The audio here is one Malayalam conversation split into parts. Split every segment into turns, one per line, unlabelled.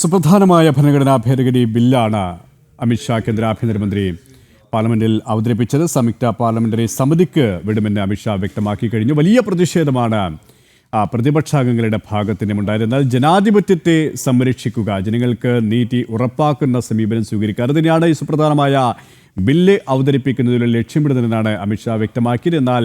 സുപ്രധാനമായ ഭരണഘടനാ ഭേദഗതി ബില്ലാണ് അമിത്ഷാ കേന്ദ്ര ആഭ്യന്തരമന്ത്രി പാർലമെന്റിൽ അവതരിപ്പിച്ചത്. സംയുക്ത പാർലമെന്ററി സമിതിക്ക് വിടുമെന്ന് അമിത്ഷാ വ്യക്തമാക്കി കഴിഞ്ഞു. വലിയ പ്രതിഷേധമാണ് പ്രതിപക്ഷാംഗങ്ങളുടെ ഭാഗത്ത് നിന്നുണ്ടായത് ജനാധിപത്യത്തെ സംരക്ഷിക്കുക ജനങ്ങൾക്ക് നീതി ഉറപ്പാക്കുന്ന സമീപനം സ്വീകരിക്കുക അത് തന്നെയാണ് ഈ സുപ്രധാനമായ ബില്ല് അവതരിപ്പിക്കുന്നതിലുള്ള ലക്ഷ്യമിടുന്നതെന്നാണ് അമിത്ഷാ വ്യക്തമാക്കിയത്. എന്നാൽ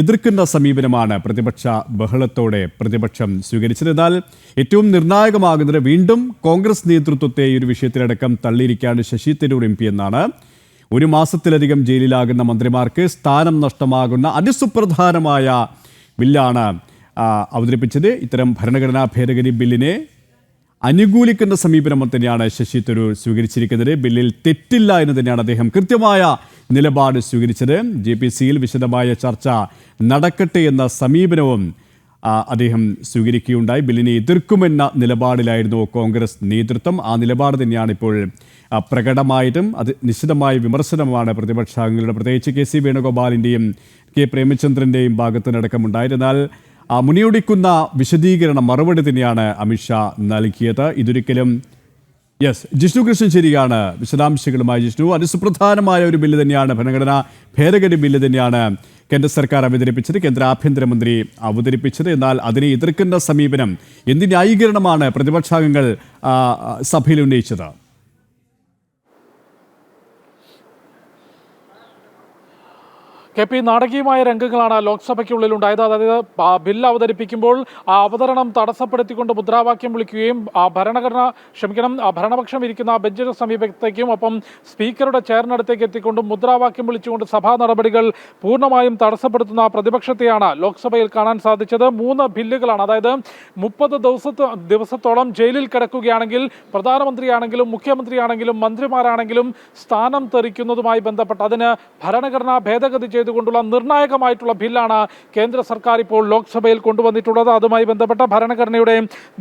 എതിർക്കുന്ന സമീപനമാണ് പ്രതിപക്ഷ ബഹളത്തോടെ പ്രതിപക്ഷം സ്വീകരിച്ചത്. എന്നാൽ ഏറ്റവും നിർണായകമാകുന്നത് വീണ്ടും കോൺഗ്രസ് നേതൃത്വത്തെ ഈ ഒരു വിഷയത്തിലടക്കം തള്ളിയിരിക്കാണ് ശശി തരൂർ എം പി എന്നാണ്. ഒരു മാസത്തിലധികം ജയിലിലാകുന്ന മന്ത്രിമാർക്ക് സ്ഥാനം നഷ്ടമാകുന്ന അതിസുപ്രധാനമായ ബില്ലാണ് അവതരിപ്പിച്ചത്. ഇത്തരം ഭരണഘടനാ ഭേദഗതി ബില്ലിനെ അനുകൂലിക്കുന്ന സമീപനം തന്നെയാണ് ശശി തരൂർ സ്വീകരിച്ചിരിക്കുന്നത്. ബില്ലിൽ തെറ്റില്ല എന്ന് തന്നെയാണ് അദ്ദേഹം കൃത്യമായ നിലപാട് സ്വീകരിച്ചത്. ജെ പി സിയിൽ വിശദമായ ചർച്ച നടക്കട്ടെ എന്ന സമീപനവും അദ്ദേഹം സ്വീകരിക്കുകയുണ്ടായി. ബില്ലിനെ എതിർക്കുമെന്ന നിലപാടിലായിരുന്നു കോൺഗ്രസ് നേതൃത്വം. ആ നിലപാട് തന്നെയാണ് ഇപ്പോൾ പ്രകടമായിട്ടും അത് നിശ്ചിതമായ വിമർശനമാണ് പ്രതിപക്ഷാംഗങ്ങളുടെ. പ്രത്യേകിച്ച് കെ സി വേണുഗോപാലിന്റെയും കെ പ്രേമചന്ദ്രന്റെയും ഭാഗത്ത് നിന്നടക്കമുണ്ടായത് എന്നാൽ ആ മുനിയൊടിക്കുന്ന വിശദീകരണ മറുപടി തന്നെയാണ് അമിത്ഷാ നൽകിയത്. ഇതൊരിക്കലും യെസ് ജിഷ്ണു കൃഷ്ണൻ ശരിയാണ്. വിശദാംശങ്ങളുമായി ജിഷ്ണു. അതിസുപ്രധാനമായ ഒരു ബില്ല് തന്നെയാണ് ഭരണഘടനാ ഭേദഗതി ബില്ല് തന്നെയാണ് കേന്ദ്ര സർക്കാർ അവതരിപ്പിച്ചത് കേന്ദ്ര ആഭ്യന്തരമന്ത്രി അവതരിപ്പിച്ചത്. എന്നാൽ അതിനെ എതിർക്കുന്ന സമീപനം എന്ത് ന്യായീകരണമാണ് പ്രതിപക്ഷാംഗങ്ങൾ സഭയിൽ ഉന്നയിച്ചത്?
കെ പി നാടകീയമായ രംഗങ്ങളാണ് ലോക്സഭയ്ക്കുള്ളിൽ ഉണ്ടായത് അതായത് ബിൽ അവതരിപ്പിക്കുമ്പോൾ ആ അവതരണം തടസ്സപ്പെടുത്തിക്കൊണ്ട് മുദ്രാവാക്യം വിളിക്കുകയും ഭരണഘടന ക്ഷമിക്കണം ഭരണപക്ഷം ഇരിക്കുന്ന ബെഞ്ചിന് സമീപത്തേക്കും ഒപ്പം സ്പീക്കറുടെ ചെയറിനടുത്തേക്ക് എത്തിക്കൊണ്ടും മുദ്രാവാക്യം വിളിച്ചുകൊണ്ട് സഭാ നടപടികൾ പൂർണമായും തടസ്സപ്പെടുത്തുന്ന പ്രതിപക്ഷത്തെയാണ് ലോക്സഭയിൽ കാണാൻ സാധിച്ചത്. മൂന്ന് ബില്ലുകളാണ്. അതായത് മുപ്പത് ദിവസത്തെ ദിവസത്തോളം ജയിലിൽ കിടക്കുകയാണെങ്കിൽ പ്രധാനമന്ത്രിയാണെങ്കിലും മുഖ്യമന്ത്രിയാണെങ്കിലും മന്ത്രിമാരാണെങ്കിലും സ്ഥാനം തെറിക്കുന്നതുമായി ബന്ധപ്പെട്ട് അതിന് ഭരണഘടനാ ഭേദഗതി ചെയ്തുകൊണ്ടുള്ള നിർണായകമായിട്ടുള്ള ബില്ലാണ് കേന്ദ്ര സർക്കാർ ഇപ്പോൾ ലോക്സഭയിൽ കൊണ്ടുവന്നിട്ടുള്ളത്. അതുമായി ബന്ധപ്പെട്ട ഭരണഘടനയുടെ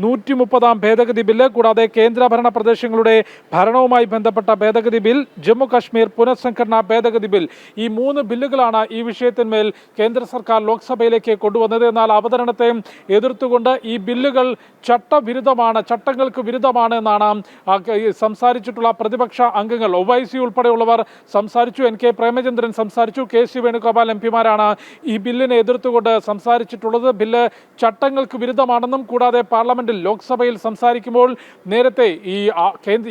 നൂറ്റി മുപ്പതാം ഭേദഗതി ബില്ല് കൂടാതെ കേന്ദ്രഭരണ പ്രദേശങ്ങളുടെ ഭരണവുമായി ബന്ധപ്പെട്ട ഭേദഗതി ബിൽ ജമ്മു കാശ്മീർ പുനഃസംഘടനാ ഭേദഗതി ബിൽ. ഈ മൂന്ന് ബില്ലുകളാണ് ഈ വിഷയത്തിന്മേൽ കേന്ദ്ര സർക്കാർ ലോക്സഭയിലേക്ക് കൊണ്ടുവന്നത് എന്നാൽ അവതരണത്തെ എതിർത്തുകൊണ്ട് ഈ ബില്ലുകൾ ചട്ടവിരുദ്ധമാണ് ചട്ടങ്ങൾക്ക് വിരുദ്ധമാണ് എന്നാണ് സംസാരിച്ചിട്ടുള്ള പ്രതിപക്ഷ അംഗങ്ങൾ. ഒവൈസി ഉൾപ്പെടെയുള്ളവർ സംസാരിച്ചു എൻ കെ പ്രേമചന്ദ്രൻ സംസാരിച്ചു കെ സി വേണുഗോപാൽ എം പിമാരാണ് ഈ ബില്ലിനെ എതിർത്തുകൊണ്ട് സംസാരിച്ചിട്ടുള്ളത്. ബില്ല് ചട്ടങ്ങൾക്ക് വിരുദ്ധമാണെന്നും കൂടാതെ പാർലമെന്റിൽ ലോക്സഭയിൽ സംസാരിക്കുമ്പോൾ നേരത്തെ ഈ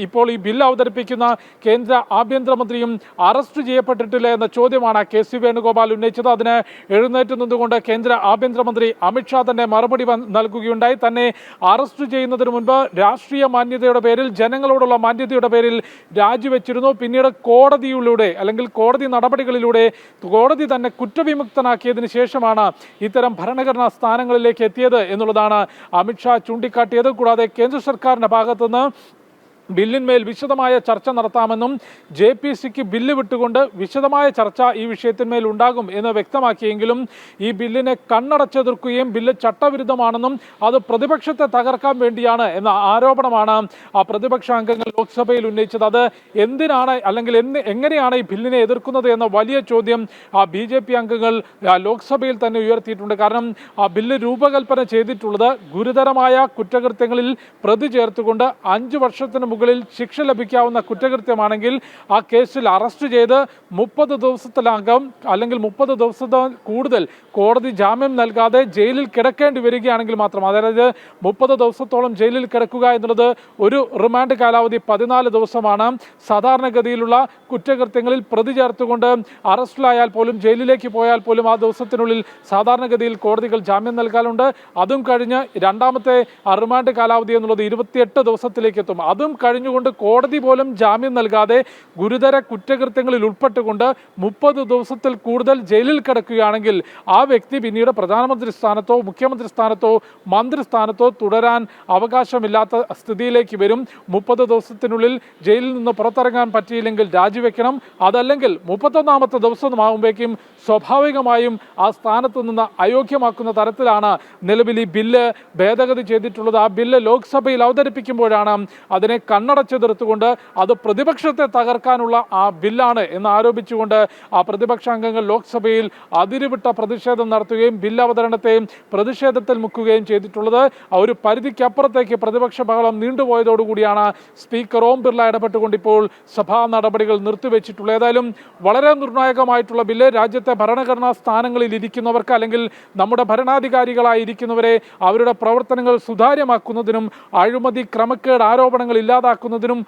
ഇപ്പോൾ ഈ ബില്ല് അവതരിപ്പിക്കുന്ന കേന്ദ്ര ആഭ്യന്തരമന്ത്രിയും അറസ്റ്റ് ചെയ്യപ്പെട്ടിട്ടില്ല എന്ന ചോദ്യമാണ് കെ സി വേണുഗോപാൽ ഉന്നയിച്ചത്. അതിന് എഴുന്നേറ്റ് നിന്നുകൊണ്ട് കേന്ദ്ര ആഭ്യന്തരമന്ത്രി അമിത്ഷാ തന്നെ മറുപടി നൽകുകയുണ്ടായി. തന്നെ അറസ്റ്റ് ചെയ്യുന്നതിന് മുൻപ് രാഷ്ട്രീയ മാന്യതയുടെ പേരിൽ ജനങ്ങളോടുള്ള മാന്യതയുടെ പേരിൽ രാജിവെച്ചിരുന്നു. പിന്നീട് കോടതിയിലൂടെ അല്ലെങ്കിൽ കോടതി നടപടികളിലൂടെ കോടതി തന്നെ കുറ്റവിമുക്തനാക്കിയതിനു ശേഷമാണ് ഇത്തരം ഭരണഘടനാ സ്ഥാനങ്ങളിലേക്ക് എത്തിയത് എന്നുള്ളതാണ് അമിത്ഷാ ചൂണ്ടിക്കാട്ടിയത്. കൂടാതെ കേന്ദ്ര സർക്കാരിന്റെ ഭാഗത്തുനിന്ന് ബില്ലിന്മേൽ വിശദമായ ചർച്ച നടത്താമെന്നും ജെ പി സിക്ക് ബില്ല് വിട്ടുകൊണ്ട് വിശദമായ ചർച്ച ഈ വിഷയത്തിന്മേൽ ഉണ്ടാകും എന്ന് വ്യക്തമാക്കിയെങ്കിലും ഈ ബില്ലിനെ കണ്ണടച്ചെതിർക്കുകയും ബില്ല് ചട്ടവിരുദ്ധമാണെന്നും അത് പ്രതിപക്ഷത്തെ തകർക്കാൻ വേണ്ടിയാണ് എന്ന ആരോപണമാണ് ആ പ്രതിപക്ഷ അംഗങ്ങൾ ലോക്സഭയിൽ ഉന്നയിച്ചത്. അത് എന്തിനാണ് അല്ലെങ്കിൽ എന്ന് എങ്ങനെയാണ് ഈ ബില്ലിനെ എതിർക്കുന്നത് എന്ന വലിയ ചോദ്യം ആ ബി ജെ പി അംഗങ്ങൾ ലോക്സഭയിൽ തന്നെ ഉയർത്തിയിട്ടുണ്ട്. കാരണം ആ ബില്ല് രൂപകൽപ്പന ചെയ്തിട്ടുള്ളത് ഗുരുതരമായ കുറ്റകൃത്യങ്ങളിൽ പ്രതി ചേർത്തുകൊണ്ട് അഞ്ച് വർഷത്തിന് മുകളിൽ ശിക്ഷ ലഭിക്കാവുന്ന കുറ്റകൃത്യമാണെങ്കിൽ ആ കേസിൽ അറസ്റ്റ് ചെയ്ത് മുപ്പത് ദിവസത്തിലകം അല്ലെങ്കിൽ മുപ്പത് ദിവസത്തെ കൂടുതൽ കോടതി ജാമ്യം നൽകാതെ ജയിലിൽ കിടക്കേണ്ടി വരികയാണെങ്കിൽ മാത്രം അതായത് മുപ്പത് ദിവസത്തോളം ജയിലിൽ കിടക്കുക എന്നുള്ളത് ഒരു റിമാൻഡ് കാലാവധി പതിനാല് ദിവസമാണ്. സാധാരണഗതിയിലുള്ള കുറ്റകൃത്യങ്ങളിൽ പ്രതി ചേർത്തുകൊണ്ട് അറസ്റ്റിലായാൽ പോലും ജയിലിലേക്ക് പോയാൽ പോലും ആ ദിവസത്തിനുള്ളിൽ സാധാരണഗതിയിൽ കോടതികൾ ജാമ്യം നൽകാറുണ്ട് അതും കഴിഞ്ഞ് രണ്ടാമത്തെ റിമാൻഡ് കാലാവധി എന്നുള്ളത് ഇരുപത്തിയെട്ട് ദിവസത്തിലേക്ക് എത്തും. അതും കഴിഞ്ഞുകൊണ്ട് കോടതി പോലും ജാമ്യം നൽകാതെ ഗുരുതര കുറ്റകൃത്യങ്ങളിൽ ഉൾപ്പെട്ടുകൊണ്ട് മുപ്പത് ദിവസത്തിൽ കൂടുതൽ ജയിലിൽ കിടക്കുകയാണെങ്കിൽ ആ വ്യക്തി പിന്നീട് പ്രധാനമന്ത്രി സ്ഥാനത്തോ മുഖ്യമന്ത്രി സ്ഥാനത്തോ മന്ത്രി സ്ഥാനത്തോ തുടരാൻ അവകാശമില്ലാത്ത സ്ഥിതിയിലേക്ക് വരും. മുപ്പത് ദിവസത്തിനുള്ളിൽ ജയിലിൽ നിന്ന് പുറത്തിറങ്ങാൻ പറ്റിയില്ലെങ്കിൽ രാജിവെക്കണം. അതല്ലെങ്കിൽ മുപ്പത്തൊന്നാമത്തെ ദിവസമാകുമ്പോഴേക്കും സ്വാഭാവികമായും ആ സ്ഥാനത്ത് നിന്ന് അയോഗ്യമാക്കുന്ന തരത്തിലാണ് നിലവിൽ ഈ ബില്ല് ഭേദഗതി ചെയ്തിട്ടുള്ളത്. ആ ബില്ല് ലോക്സഭയിൽ അവതരിപ്പിക്കുമ്പോഴാണ് അതിനെ കണ്ണ കണ്ണടച്ചെതിർത്തുകൊണ്ട് അത് പ്രതിപക്ഷത്തെ തകർക്കാനുള്ള ആ ബില്ലാണ് എന്ന് ആരോപിച്ചുകൊണ്ട് ആ പ്രതിപക്ഷ അംഗങ്ങൾ ലോക്സഭയിൽ അതിരുവിട്ട പ്രതിഷേധം നടത്തുകയും ബില്ല് അവതരണത്തെയും പ്രതിഷേധത്തിൽ മുക്കുകയും ചെയ്തിട്ടുള്ളത് ഒരു പരിധിക്കപ്പുറത്തേക്ക് പ്രതിപക്ഷ ബഹളം നീണ്ടുപോയതോടുകൂടിയാണ് സ്പീക്കർ ഓം ബിർള ഇടപെട്ടുകൊണ്ട് ഇപ്പോൾ സഭാ നടപടികൾ നിർത്തിവെച്ചിട്ടുള്ളത്. ഏതായാലും വളരെ നിർണായകമായിട്ടുള്ള ബില്ല് രാജ്യത്തെ ഭരണഘടനാ സ്ഥാനങ്ങളിൽ ഇരിക്കുന്നവർക്ക് അല്ലെങ്കിൽ നമ്മുടെ ഭരണാധികാരികളായിരിക്കുന്നവരെ അവരുടെ പ്രവർത്തനങ്ങൾ സുതാര്യമാക്കുന്നതിനും അഴിമതി ക്രമക്കേട് ആരോപണങ്ങൾ ഇല്ലാതാക്കുന്നതിനും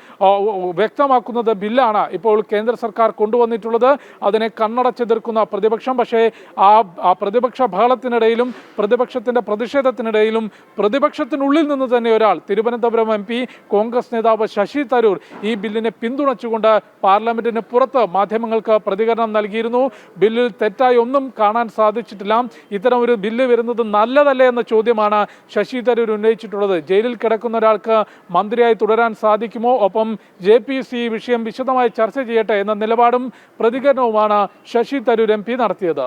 വ്യക്തമാക്കുന്നത് ബില്ലാണ് ഇപ്പോൾ കേന്ദ്ര സർക്കാർ കൊണ്ടുവന്നിട്ടുള്ളത്. അതിനെ കണ്ണടച്ചെതിർക്കുന്ന പ്രതിപക്ഷം. പക്ഷേ ആ പ്രതിപക്ഷ ബഹളത്തിനിടയിലും പ്രതിപക്ഷത്തിന്റെ പ്രതിഷേധത്തിനിടയിലും പ്രതിപക്ഷത്തിനുള്ളിൽ നിന്ന് തന്നെ ഒരാൾ തിരുവനന്തപുരം എം പി കോൺഗ്രസ് നേതാവ് ശശി തരൂർ ഈ ബില്ലിനെ പിന്തുണച്ചുകൊണ്ട് പാർലമെന്റിന് പുറത്ത് മാധ്യമങ്ങൾക്ക് പ്രതികരണം നൽകിയിരുന്നു. ബില്ലിൽ തെറ്റായി ഒന്നും കാണാൻ സാധിച്ചിട്ടില്ല. ഇത്തരം ഒരു ബില്ല് വരുന്നത് നല്ലതല്ലേ എന്ന ചോദ്യമാണ് ശശി തരൂർ ഉന്നയിച്ചിട്ടുള്ളത്. ജയിലിൽ കിടക്കുന്ന ഒരാൾക്ക് മന്ത്രിയായി തുടരാൻ സാധിക്കുമോ? ഒപ്പം ജെ പി സി വിഷയം വിശദമായി ചർച്ച ചെയ്യട്ടെ എന്ന നിലപാടും പ്രതികരണവുമാണ് ശശി തരൂർ എം പി നടത്തിയത്.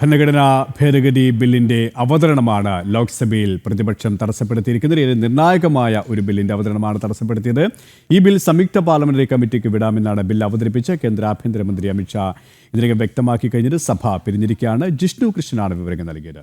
ഭരണഘടനാ ഭേദഗതി ബില്ലിന്റെ അവതരണമാണ് ലോക്സഭയിൽ പ്രതിപക്ഷം തടസ്സപ്പെടുത്തിയിരിക്കുന്നത്. ഇതിൽ നിർണായകമായ ഒരു ബില്ലിന്റെ അവതരണമാണ് തടസ്സപ്പെടുത്തിയത്? ഈ ബിൽ സംയുക്ത പാർലമെന്ററി കമ്മിറ്റിക്ക് വിടാമെന്നാണ് ബിൽ അവതരിപ്പിച്ച കേന്ദ്ര ആഭ്യന്തരമന്ത്രി അമിത്ഷാ. ഇതിനകം വ്യക്തമാക്കി കഴിഞ്ഞത് സഭ പിരിഞ്ഞിരിക്കുകയാണ്. ജിഷ്ണു കൃഷ്ണനാണ് വിവരങ്ങൾ നൽകിയത്.